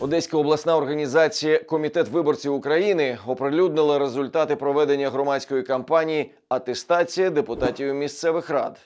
Одеська обласна організація Комітет виборців України оприлюднила результати проведення громадської кампанії Атестація депутатів місцевих рад.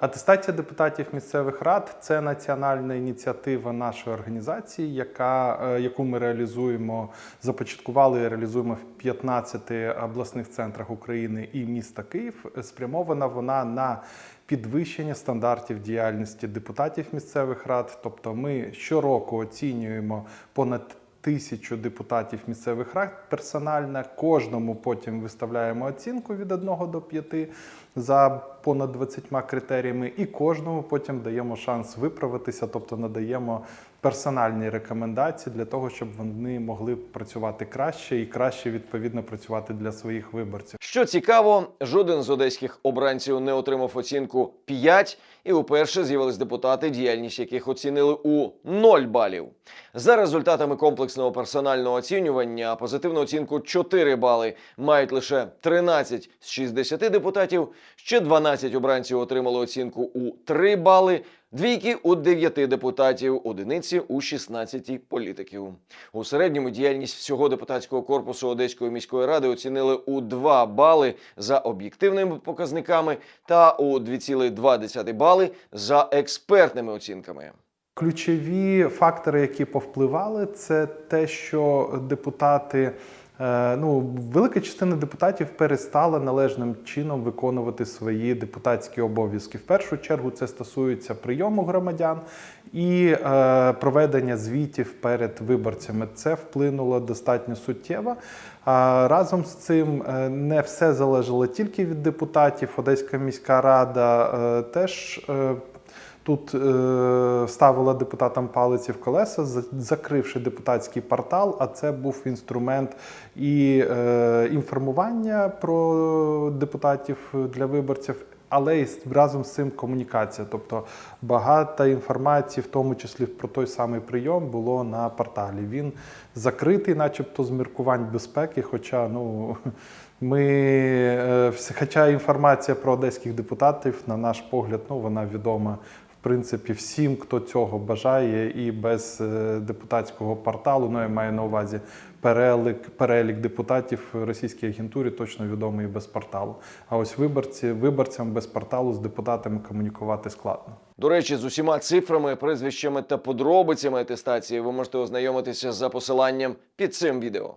Атестація депутатів місцевих рад це національна ініціатива нашої організації, яка, е, яку ми реалізуємо, започаткували і реалізуємо в 15 обласних центрах України і міста Київ. Спрямована вона на підвищення стандартів діяльності депутатів місцевих рад. Тобто, ми щороку оцінюємо понад тисячу депутатів місцевих рад персонально. Кожному потім виставляємо оцінку від 1 до 5 за понад 20 критеріями, і кожному потім даємо шанс виправитися, тобто надаємо персональні рекомендації для того, щоб вони могли працювати краще і краще відповідно працювати для своїх виборців. Що цікаво, жоден з одеських обранців не отримав оцінку 5, і уперше з'явились депутати, діяльність яких оцінили у 0 балів. За результатами комплексного персонального оцінювання позитивну оцінку 4 бали мають лише 13 з 60 депутатів. Ще 12 обранців отримали оцінку у 3 бали. Двійки у 9 депутатів, одиниці у 16 політиків. У середньому діяльність всього депутатського корпусу Одеської міської ради оцінили у 2 бали за об'єктивними показниками та у 2,2 бали за експертними оцінками. Ключові фактори, які повпливали, це те, що депутати. Е, Ну, велика частина депутатів перестала належним чином виконувати свої депутатські обов'язки. В першу чергу це стосується прийому громадян і е, проведення звітів перед виборцями. Це вплинуло достатньо суттєво. А разом з цим е, не все залежало тільки від депутатів. Одеська міська рада е, теж. е, Тут е, ставила депутатам палиці в колеса, закривши депутатський портал. А це був інструмент і е, інформування про депутатів для виборців, але й разом з цим комунікація. Тобто багато інформації, в тому числі про той самий прийом, було на порталі. Він закритий, начебто, з міркувань безпеки. Хоча ну ми, е, хоча інформація про одеських депутатів, на наш погляд, ну вона відома. Принципі, всім, хто цього бажає, і без е, депутатського порталу, ну я маю на увазі перелік, перелік депутатів російській агентурі точно відомий і без порталу. А ось виборці, виборцям без порталу з депутатами комунікувати складно. До речі, з усіма цифрами, прізвищами та подробицями атестації ви можете ознайомитися за посиланням під цим відео.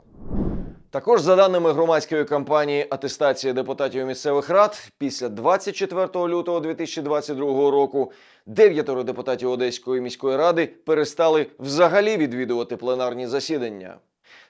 Також за даними громадської кампанії атестації депутатів місцевих рад, після 24 лютого 2022 року дев'ятеро депутатів Одеської міської ради перестали взагалі відвідувати пленарні засідання.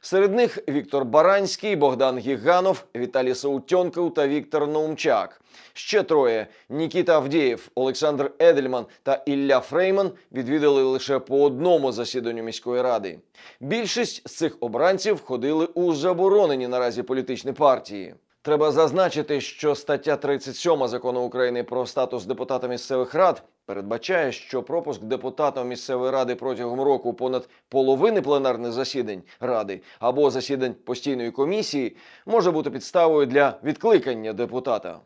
Серед них Віктор Баранський, Богдан Гіганов, Віталій Саутьонков та Віктор Наумчак. Ще троє Нікіта Авдєєв, Олександр Едельман та Ілля Фрейман відвідали лише по одному засіданню міської ради. Більшість з цих обранців входили у заборонені наразі політичні партії. Треба зазначити, що стаття 37 закону України про статус депутата місцевих рад передбачає, що пропуск депутата місцевої ради протягом року понад половини пленарних засідань ради або засідань постійної комісії може бути підставою для відкликання депутата.